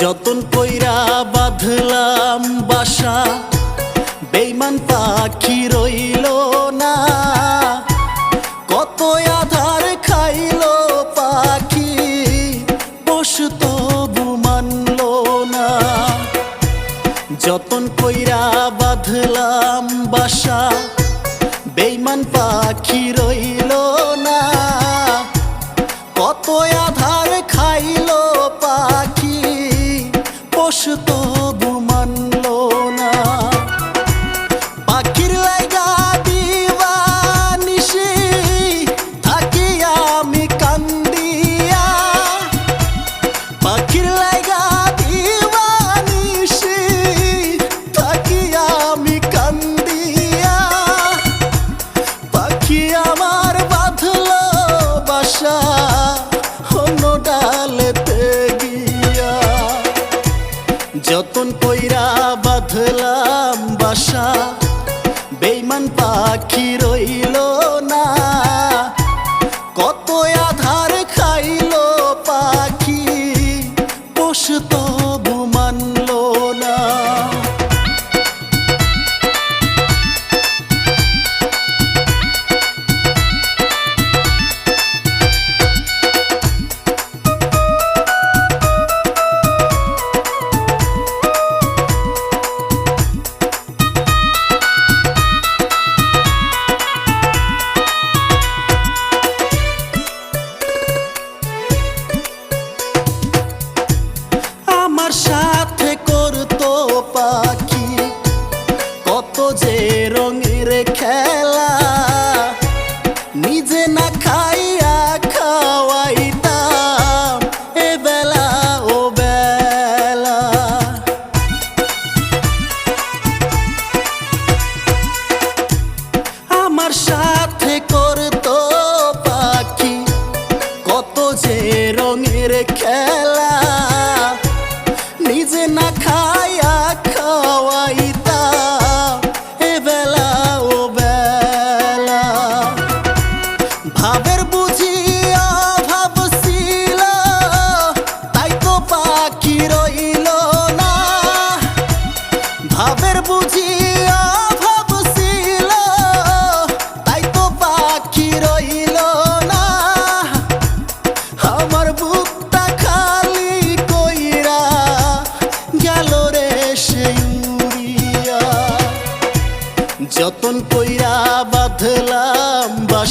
যতন কইরা বাঁধলাম বাসা বেইমান পাখি রইল না। কত আধার খাইল পাখি পশু তবু মানল না। যতন কইরা বাঁধলাম বাসা বেইমান পাখি রইল না। কত আধার খাইল তবু যতন কইরা বাঁধলাম বাসা বেইমান পাখি রইল কত রঙের খেলা। নিজে না খাইয়া খাওয়াইতা, এ বেলা ও বেলা। ভাবের বুঝি অভাব ছিল তাই তো পাখি রইল না। ভাবের বুঝি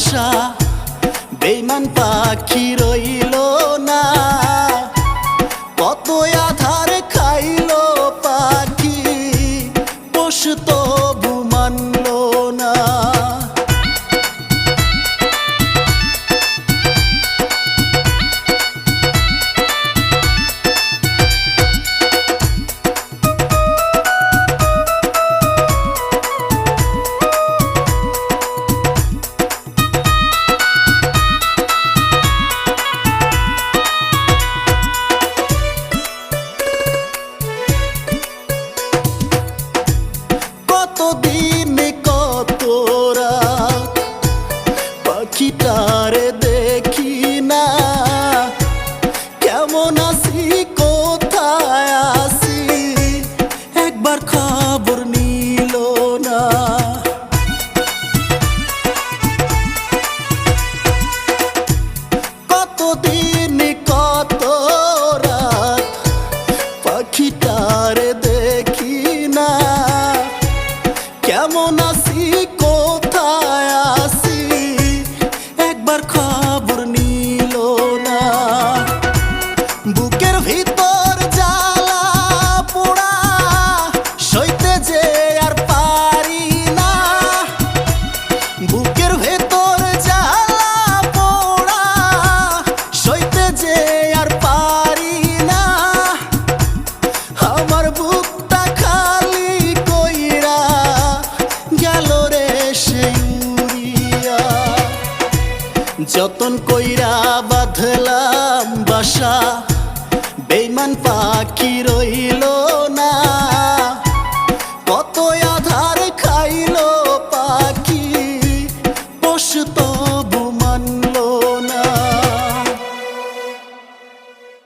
বাঁধলাম বেমান পাখি রইল না। কত আধার খাইল পাখি পশু তবু মানল motivo. যতন কইরা বাঁধলাম বাসা বেইমান পাখি রইল